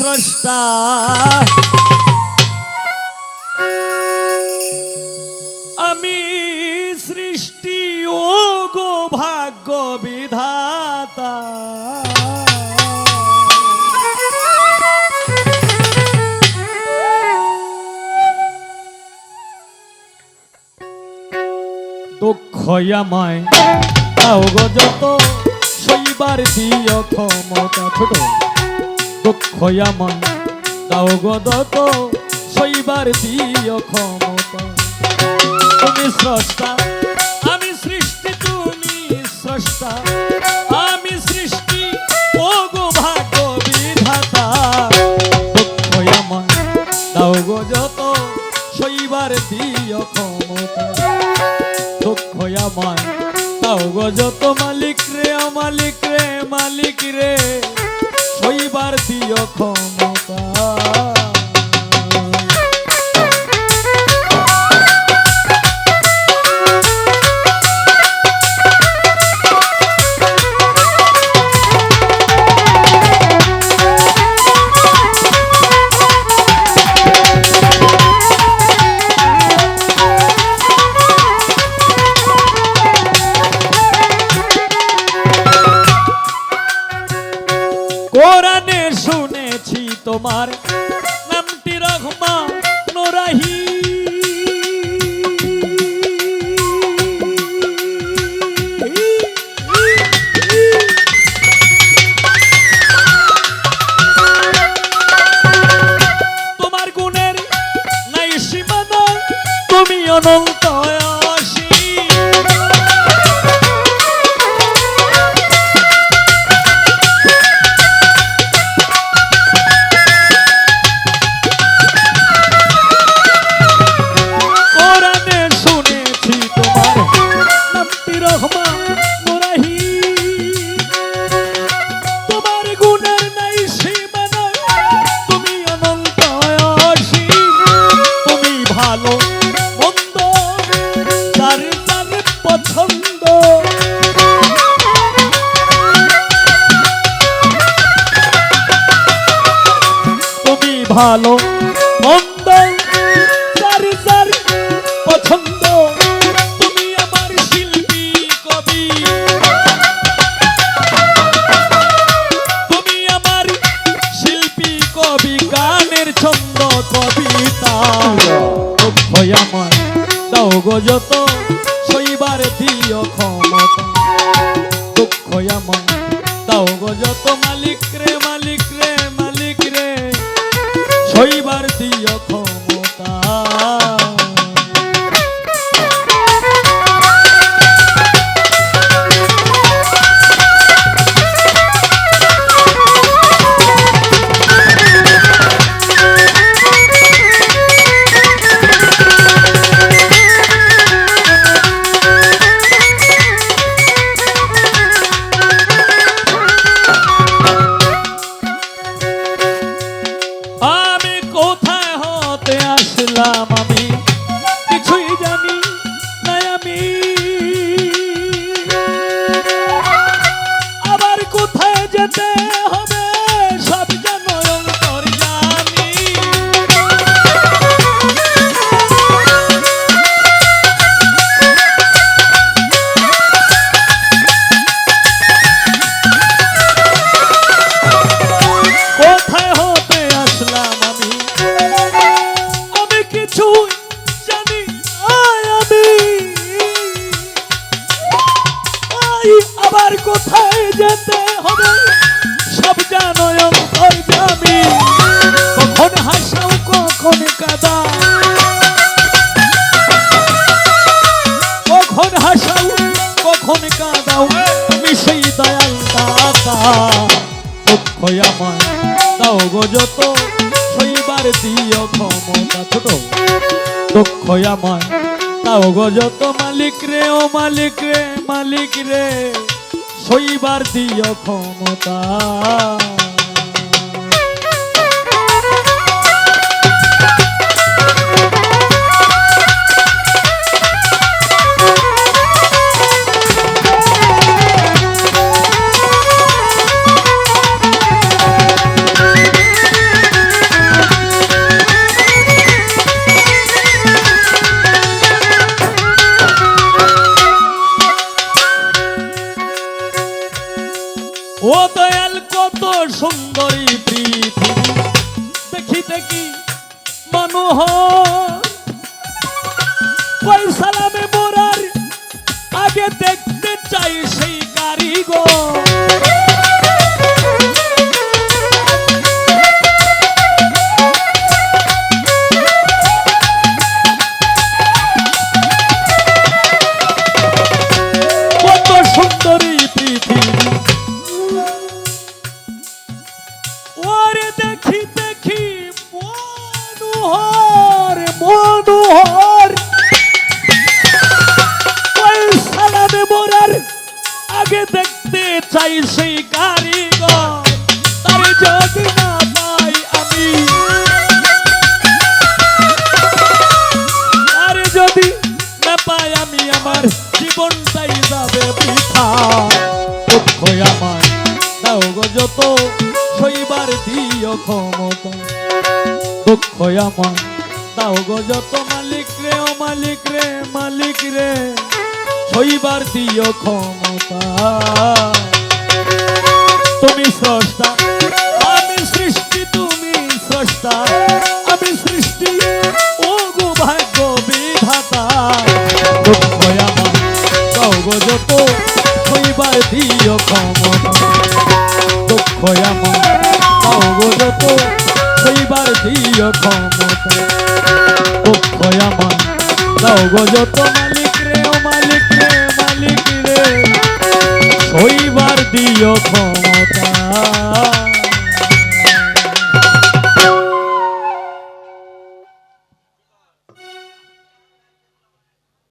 স্রষ্টা। আমি সৃষ্টি, ও গো ভাগ্য বিধাতা দুঃখ আমায় তাও গো যত শৈবার দিয় ক্ষমতা। ছোট। দুঃখ আমায় তাও গো যত শৈবার দিয় ক্ষমতা। তুমি স্রষ্টা, আমি সৃষ্টি, তুমি স্রষ্টা। আমি সৃষ্টি ও গো ভাগ্য বিধাতা দুঃখ আমায় দাও গো যত শৈবার দিয় ক্ষমতা। দুঃখ আমায় তাও গো যত মালিক রে মালিক রে মালিক রে। শৈবার দিয় ক্ষমতা। তোমার ভালো, মন্দ যার যার পছন্দ। তুমি আমার শিল্পী কবি। তুমি আমার শিল্পী কবি, গানের ছন্দ কবিতা। আমার দাও গো যত, শৈবার দিও chama দাতা দুঃখ আমার। দাও গো যত শৈবার দিও ক্ষমতা ছোট। দুঃখ আমার। তাও গো যত, মালিক রে, ও মালিক রে মালিক রে শৈবার দিও ক্ষমতা। দয়াল কত সুন্দরী পৃথিবী। দেখি দেখি মনোহর। কই সালামে আগে দেখতে চাই সেই কারিগর। আগে দেখতে চাই সেই কারিগর। যদি আমি। আর যদি না আমি, আমার জীবনটাই যাবে বৃথা। দুঃখ আমার দাও গো যত শৈবার দিও ক্ষমতা। দুঃখ আমার দাও গো যত মালিক রে, ও মালিক রে মালিক রে শৈবার দিও ক্ষমতা। তুমি স্রষ্টা, আমি সৃষ্টি, তুমি স্রষ্টা। আমি সৃষ্টি ও গো ভাগ্য বিধাতা। দুঃখ আমার দাও গো যত শৈবার দিও ক্ষমতা। দুঃখ আমার দাও গো যত শৈবার দিও ক্ষমতা। দুঃখ আমার দাও গো যত মালিক রে, ও মালিক রে মালিক রে। শৈবার দিও ক্ষমতা।